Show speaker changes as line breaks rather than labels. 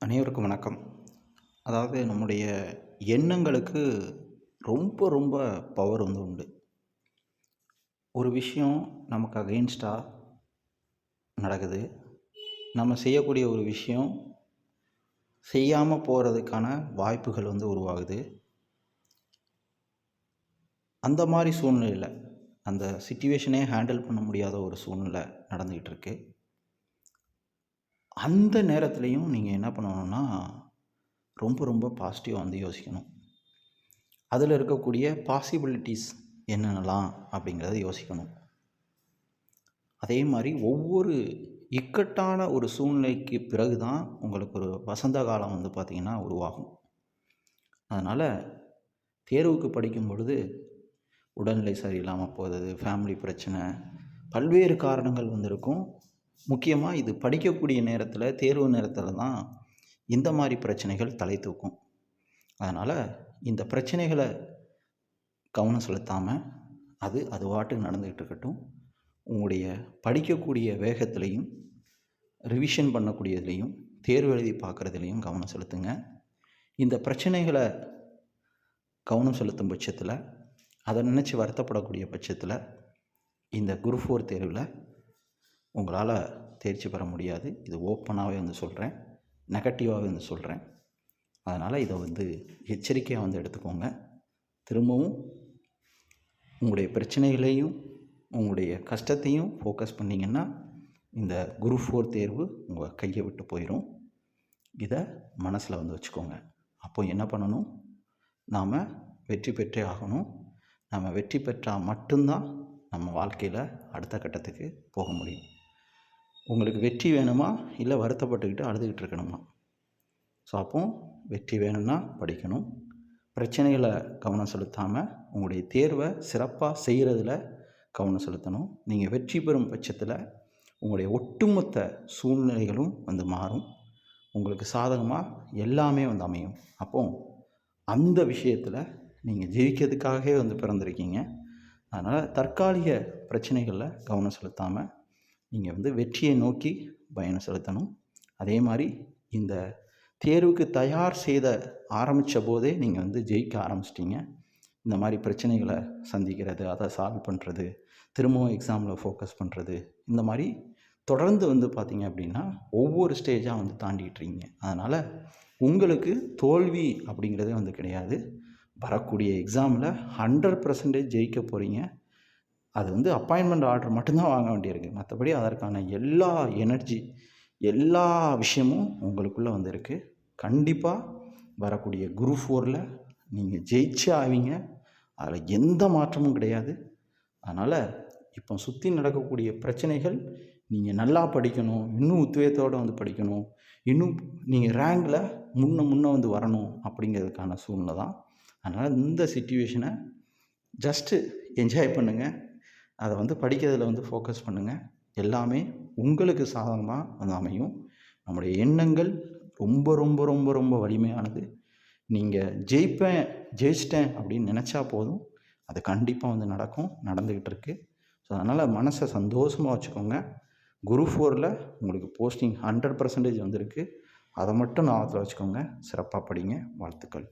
அனைவருக்கும் வணக்கம். அதாவது நம்முடைய எண்ணங்களுக்கு ரொம்ப ரொம்ப பவர் வந்து உண்டு. ஒரு விஷயம் நமக்கு அகெயின்ஸ்டாக நடக்குது. நம்ம செய்யக்கூடிய ஒரு விஷயம் செய்யாமல் போகிறதுக்கான வாய்ப்புகள் வந்து உருவாகுது. அந்த மாதிரி சூழ்நிலையில் அந்த சுச்சுவேஷனே ஹேண்டில் பண்ண முடியாத ஒரு சூழ்நிலை நடந்துக்கிட்டு இருக்குது அந்த நேரத்துலையும் நீங்கள் என்ன பண்ணணும்னா ரொம்ப ரொம்ப பாசிட்டிவாக வந்து யோசிக்கணும். அதில் இருக்கக்கூடிய பாசிபிலிட்டிஸ் என்னென்னலாம் அப்படிங்கிறத யோசிக்கணும். அதே மாதிரி ஒவ்வொரு இக்கட்டான ஒரு சூழ்நிலைக்கு பிறகு தான் உங்களுக்கு ஒரு வசந்த காலம் வந்து பார்த்திங்கன்னா உருவாகும். அதனால் தேர்வுக்கு படிக்கும் பொழுது உடல்நிலை சரியில்லாமல் போகிறது ஃபேமிலி பிரச்சனை பல்வேறு காரணங்கள் வந்திருக்கும். முக்கியமாக இது படிக்கக்கூடிய நேரத்தில் தேர்வு நேரத்தில் தான் இந்த மாதிரி பிரச்சனைகள் தலை தூக்கும். அதனால் இந்த பிரச்சனைகளை கவனம் செலுத்தாமல் அது அது வாட்டுக்கு நடந்துக்கிட்டு இருக்கட்டும். உங்களுடைய படிக்கக்கூடிய வேகத்துலேயும் ரிவிஷன் பண்ணக்கூடியதுலேயும் தேர்வு எழுதி பார்க்குறதுலேயும் கவனம் செலுத்துங்க. இந்த பிரச்சனைகளை கவனம் செலுத்தும் பட்சத்தில் அதை நினச்சி வருத்தப்படக்கூடிய பட்சத்தில் இந்த குரு ஃபோர் தேர்வில் உங்களால் தேர்ச்சி பெற முடியாது. இது ஓப்பனாகவே வந்து சொல்கிறேன் நெகட்டிவாகவே வந்து சொல்கிறேன் அதனால் இதை வந்து எச்சரிக்கையாக வந்து எடுத்துக்கோங்க. திரும்பவும் உங்களுடைய பிரச்சனைகளையும் உங்களுடைய கஷ்டத்தையும் ஃபோக்கஸ் பண்ணிங்கன்னா இந்த குரு ஃபோர் தேர்வு உங்கள் கையை விட்டு போயிடும் இதை மனசில் வந்து வச்சுக்கோங்க. அப்போ என்ன பண்ணணும்? நாம் வெற்றி பெற்றே ஆகணும். நம்ம வெற்றி பெற்றால் மட்டும்தான் நம்ம வாழ்க்கையில் அடுத்த கட்டத்துக்கு போக முடியும். உங்களுக்கு வெற்றி வேணுமா? இல்லை வருத்தப்பட்டுக்கிட்டு அழுதுகிட்டு இருக்கணுமா? ஸோ அப்போ வெற்றி வேணும்னா படிக்கணும். பிரச்சனைகளை கவனம் செலுத்தாமல் உங்களுடைய தேர்வை சிறப்பாக செய்கிறதுல கவனம் செலுத்தணும். நீங்கள் வெற்றி பெறும் பட்சத்தில் உங்களுடைய ஒட்டுமொத்த சூழ்நிலைகளும் வந்து மாறும். உங்களுக்கு சாதகமாக எல்லாமே வந்து அமையும். அப்போ அந்த விஷயத்தில் நீங்கள் ஜெயிக்கிறதுக்காகவே வந்து பிறந்திருக்கீங்க. அதனால் தற்காலிக பிரச்சனைகளில் கவனம் செலுத்தாமல் நீங்கள் வந்து வெற்றியை நோக்கி பயணம் செலுத்தணும். அதே மாதிரி இந்த தேர்வுக்கு தயார் செய்த ஆரம்பித்த போதே நீங்கள் வந்து ஜெயிக்க ஆரம்பிச்சிட்டிங்க. இந்த மாதிரி பிரச்சனைகளை சந்திக்கிறது அதை சால்வ் பண்ணுறது திரும்பவும் எக்ஸாமில் ஃபோக்கஸ் பண்ணுறது இந்த மாதிரி தொடர்ந்து வந்து பார்த்திங்க அப்படின்னா ஒவ்வொரு ஸ்டேஜாக வந்து தாண்டிட்டுருங்க அதனால் உங்களுக்கு தோல்வி அப்படிங்கிறதே வந்து கிடையாது. வரக்கூடிய எக்ஸாமில் ஹண்ட்ரட் பர்சன்டேஜ் ஜெயிக்க போகிறீங்க அது வந்து அப்பாயின்மெண்ட் ஆர்டர் மட்டும்தான் வாங்க வேண்டியிருக்கு. மற்றபடி அதற்கான எல்லா எனர்ஜி எல்லா விஷயமும் உங்களுக்குள்ளே வந்து இருக்குது கண்டிப்பாக வரக்கூடிய குரு ஃபோரில் நீங்கள் ஜெயிச்சே ஆவீங்க. அதில் எந்த மாற்றமும் கிடையாது. அதனால் இப்போ சுற்றி நடக்கக்கூடிய பிரச்சனைகள் நீங்கள் நல்லா படிக்கணும் இன்னும் உத்வேகத்தோடு வந்து படிக்கணும் இன்னும் நீங்கள் ரேங்கில் முன்ன முன்னே வந்து வரணும் அப்படிங்கிறதுக்கான சூழ்நிலை தான். அதனால் இந்த சுச்சுவேஷனை ஜஸ்ட்டு என்ஜாய் பண்ணுங்கள் அதை வந்து படிக்கிறதுல வந்து ஃபோக்கஸ் பண்ணுங்கள் எல்லாமே உங்களுக்கு சாதகமாக வந்து அமையும். நம்முடைய எண்ணங்கள் ரொம்ப ரொம்ப ரொம்ப ரொம்ப வலிமையானது. நீங்கள் ஜெயிப்பேன் ஜெயிச்சிட்டேன் அப்படின்னு நினச்சா போதும். அது கண்டிப்பாக வந்து நடக்கும் நடந்துக்கிட்டு இருக்குது ஸோ அதனால் மனசை சந்தோஷமாக வச்சுக்கோங்க. குரு ஃபோரில் உங்களுக்கு போஸ்டிங் ஹண்ட்ரட் பர்சன்டேஜ் வந்திருக்கு. அதை மட்டும் ஞாபகத்தில் வச்சுக்கோங்க. சிறப்பாக படிங்க. வாழ்த்துக்கள்.